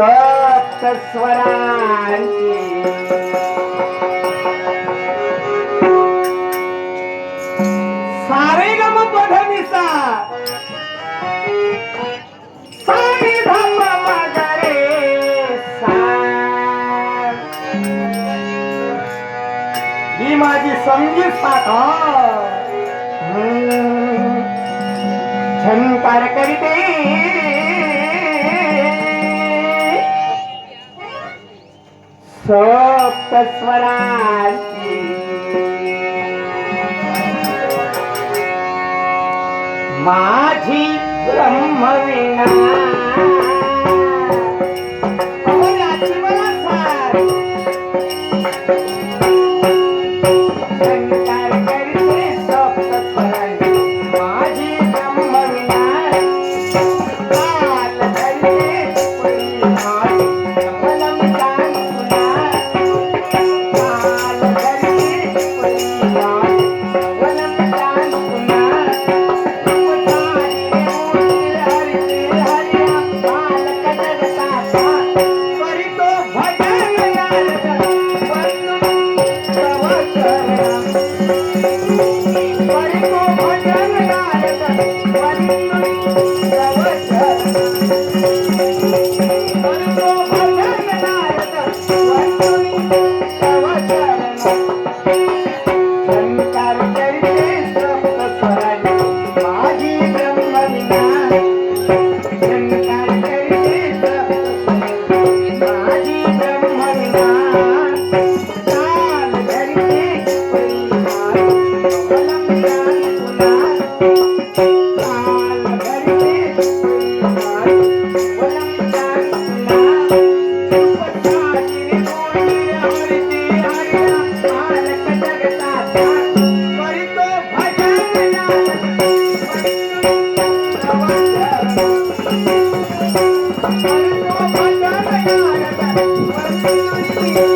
सप्तस्वरांची. सारे गम पढनिसा माझी संगीत साठा झंकार करीते. સોપ્ત સ્વરાજી माझी ब्रह्मविणा Thank you. Thank you.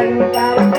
quero dar